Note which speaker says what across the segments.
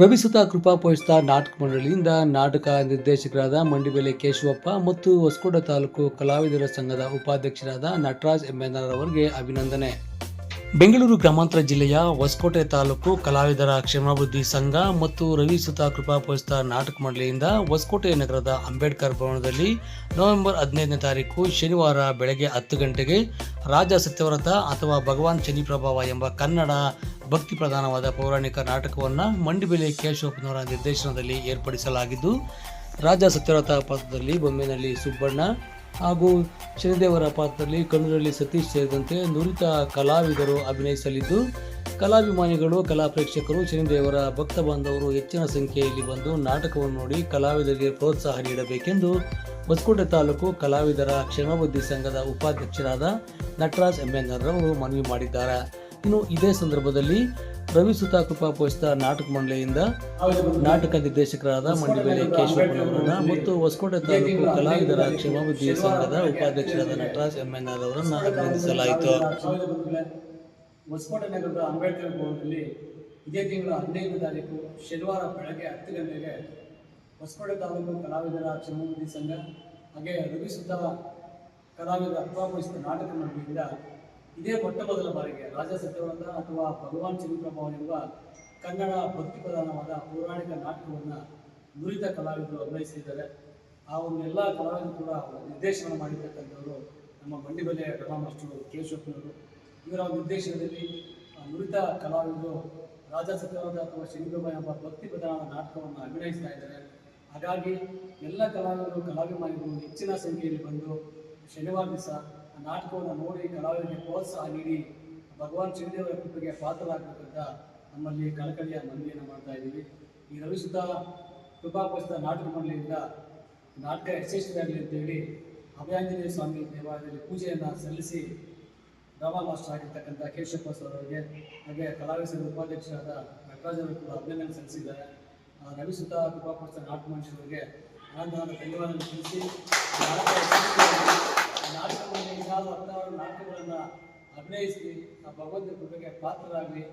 Speaker 1: ರವಿಸುತ ಕೃಪಾ ಪೋಷಿತ ನಾಟಕ ಮಂಡಳಿಯಿಂದ ನಾಟಕ ನಿರ್ದೇಶಕರಾದ ಮಂಡಿಬೆಲೆ ಕೇಶವಪ್ಪ ಮತ್ತು ಹೊಸಕೋಟೆ ತಾಲೂಕು ಕಲಾವಿದರ ಸಂಘದ ಉಪಾಧ್ಯಕ್ಷರಾದ ನಟರಾಜ್ ಎಂಎನ್ಆರ್ ಅವರಿಗೆ ಅಭಿನಂದನೆ. ಬೆಂಗಳೂರು ಗ್ರಾಮಾಂತರ ಜಿಲ್ಲೆಯ ಹೊಸಕೋಟೆ ತಾಲೂಕು ಕಲಾವಿದರ ಕ್ಷೇಮಾಭಿವೃದ್ಧಿ ಸಂಘ ಮತ್ತು ರವಿಸುತ ಕೃಪಾ ಪೋಷಿತ ನಾಟಕ ಮಂಡಳಿಯಿಂದ ಹೊಸಕೋಟೆ ನಗರದ ಅಂಬೇಡ್ಕರ್ ಭವನದಲ್ಲಿ ನವೆಂಬರ್ ಹದಿನೈದನೇ ತಾರೀಕು ಶನಿವಾರ ಬೆಳಗ್ಗೆ ಹತ್ತು ಗಂಟೆಗೆ ರಾಜ ಸತ್ಯವ್ರತ ಅಥವಾ ಭಗವಾನ್ ಶನಿ ಪ್ರಭಾವ ಎಂಬ ಕನ್ನಡ ಭಕ್ತಿ ಪ್ರಧಾನವಾದ ಪೌರಾಣಿಕ ನಾಟಕವನ್ನು ಮಂಡಿಬೆಲೆ ಕೇಶವಪ್ಪನವರ ನಿರ್ದೇಶನದಲ್ಲಿ ಏರ್ಪಡಿಸಲಾಗಿದ್ದು, ರಾಜ ಸತ್ಯವ್ರತ ಪಾತ್ರದಲ್ಲಿ ಬೊಮ್ಮೆನಲ್ಲಿ ಸುಬ್ಬಣ್ಣ ಹಾಗೂ ಶನಿದೇವರ ಪಾತ್ರದಲ್ಲಿ ಕಣ್ಣುರಳ್ಳಿ ಸತೀಶ್ ಸೇರಿದಂತೆ ನುರಿತ ಕಲಾವಿದರು ಅಭಿನಯಿಸಲಿದ್ದು, ಕಲಾಭಿಮಾನಿಗಳು, ಕಲಾ ಪ್ರೇಕ್ಷಕರು, ಶನಿದೇವರ ಭಕ್ತ ಬಾಂಧವರು ಹೆಚ್ಚಿನ ಸಂಖ್ಯೆಯಲ್ಲಿ ಬಂದು ನಾಟಕವನ್ನು ನೋಡಿ ಕಲಾವಿದರಿಗೆ ಪ್ರೋತ್ಸಾಹ ನೀಡಬೇಕೆಂದು ಹೊಸಕೋಟೆ ತಾಲೂಕು ಕಲಾವಿದರ ಕ್ಷೇಮಬುದ್ಧಿ ಸಂಘದ ಉಪಾಧ್ಯಕ್ಷರಾದ ನಟರಾಜ್ ಎಂಎನ್ಆರ್ ಅವರು ಮನವಿ ಮಾಡಿದ್ದಾರೆ. ಇನ್ನು ಇದೇ ಸಂದರ್ಭದಲ್ಲಿ ರವಿಸುತ ಕೃಪಾ ಪೋಷಿತ ನಾಟಕ ಮಂಡಳಿಯಿಂದ ನಾಟಕ ನಿರ್ದೇಶಕರಾದ ಮಂಡಿಬೇಲೆ ಕೇಶವಪ್ಪನವರನ್ನ ಮತ್ತು ಹೊಸಕೋಟೆ ತಾಲೂಕು ಕಲಾವಿದರ ಕ್ಷೇಮಾಭಿವೃದ್ಧಿ ಸಂಘದ ಉಪಾಧ್ಯಕ್ಷರಾದ ನಟರಾಜ್ ಎಂಎನ್ಆರ್ ಅವರನ್ನು ಅಭಿನಂದಿಸಲಾಯಿತು.
Speaker 2: ಹೊಸಕೋಟೆ ನಗರದ ಅಂಬೇಡ್ಕರ್ ಭವನದಲ್ಲಿ ಇದೇ ತಿಂಗಳ ಹದಿನೈದು ತಾರೀಕು ಶನಿವಾರ ಬೆಳಗ್ಗೆ ಹತ್ತು ಗಂಟೆಗೆ ಹೊಸಕೋಟೆ ತಾಲೂಕು ಕಲಾವಿದರ ಕ್ಷೇಮಾಭಿವೃದ್ಧಿ ಸಂಘ ಹಾಗೆ ರವಿಸುತ್ತ ಕಲಾವಿದರ ಅಪ್ರಾಪೋಷಿತ ನಾಟಕ ಮಂಡಳಿಯಿಂದ ಇದೇ ಮೊಟ್ಟ ಮೊದಲ ಬಾರಿಗೆ ರಾಜ ಸತ್ಯವ್ರತ ಅಥವಾ ಭಗವಾನ್ ಚಿನ್ನಪ್ರಭ ಎಂಬ ಕನ್ನಡ ಭಕ್ತಿ ಪ್ರಧಾನವಾದ ಪೌರಾಣಿಕ ನಾಟಕವನ್ನು ನುರಿತ ಕಲಾವಿದರು ಅಭಿನಯಿಸಿದ್ದಾರೆ. ಆ ಒಂದು ಎಲ್ಲ ಕಲಾವಿದರು ಕೂಡ ನಿರ್ದೇಶನ ಮಾಡಿರ್ತಕ್ಕಂಥವರು ನಮ್ಮ ಮಂಡಿಬೆಲೆ ಕಲಾ ಮಾಸ್ಟರು ಕೇಶವಪ್ಪನವರು ಇವರ ನಿರ್ದೇಶನದಲ್ಲಿ ನುರಿತ ಕಲಾವಿದರು ರಾಜ ಸತ್ಯವ್ರತ ಅಥವಾ ಶನಿಪ್ರಭ ಎಂಬ ಭಕ್ತಿ ಪ್ರಧಾನ ನಾಟಕವನ್ನು ಅಭಿನಯಿಸ್ತಾ ಇದ್ದಾರೆ. ಹಾಗಾಗಿ ಎಲ್ಲ ಕಲಾವಿದರು ಕಲಾಭಿಮಾನಿಗಳು ಹೆಚ್ಚಿನ ಸಂಖ್ಯೆಯಲ್ಲಿ ಬಂದು ಶನಿವಾರ ದಿವಸ ಆ ನಾಟಕವನ್ನು ನೋಡಿ ಕಲಾವಿದರಿಗೆ ಪ್ರೋತ್ಸಾಹ ನೀಡಿ ಭಗವಾನ್ ಶ್ರೀದೇವರ ಕೃಪೆಗೆ ಪಾತ್ರರಾಗಬೇಕಂತ ನಮ್ಮಲ್ಲಿ ಕಳಕಳಿಯ ಮನವಿಯನ್ನು ಮಾಡ್ತಾ ಇದ್ದೀವಿ. ಈ ರವಿಸುತ್ತ ಕೃಪಾಪೋಷಿತ ನಾಟಕ ಮಂಡಳಿಯಿಂದ ನಾಟಕ ಯಶಸ್ವಿಯಾಗಲಿ ಅಂತೇಳಿ ಅಭಯಾಂಜನೇಯ ಸ್ವಾಮಿ ದೇವಾಲಯದಲ್ಲಿ ಪೂಜೆಯನ್ನು ಸಲ್ಲಿಸಿ ಡ್ರಾಮಾ ಮಾಸ್ಟರ್ ಆಗಿರ್ತಕ್ಕಂಥ ಕೇಶಪ್ಪ ಸರ್ ಅವರಿಗೆ ಹಾಗೆ ಕಲಾವಿದ ಉಪಾಧ್ಯಕ್ಷರಾದ ನಟರಾಜ್ ಅವರು ಕೂಡ ಅಭಿನಂದನೆ ಸಲ್ಲಿಸಿದ್ದಾರೆ. ಆ, ರವಿಸುತ್ತ ಕೃಪಾಪೋಷಿತ ನಾಟಕ ಮಂಡಳಿಯವರಿಗೆ ಅನಂತನಾದ ಧನ್ಯವಾದಗಳು ತಿಳಿಸಿ ಈ ನಾಟಕ ಯಶಸ್ವಿಯಾಗಲಿ. ಆ ನಾಟಕದಲ್ಲಿ ಏನಾದರೂ ಹತ್ತಾರು ನಾಟಕಗಳನ್ನು ಅಭಿನಯಿಸಿ, ಆ ಭಗವಂತ ಕೃಪೆಗೆ ಪಾತ್ರರಾಗಲಿ,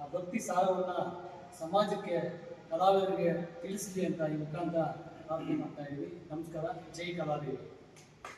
Speaker 2: ಆ ಭಕ್ತಿ ಸಾರವನ್ನು ಸಮಾಜಕ್ಕೆ, ಕಲಾವಿದರಿಗೆ ತಿಳಿಸಲಿ ಅಂತ ಈ ಮುಖಾಂತರ ಪ್ರಾರ್ಥನೆ ಮಾಡ್ತಾ ಇದ್ದೀವಿ ನಮಸ್ಕಾರ ಜೈ ಕಲಾವಿದರು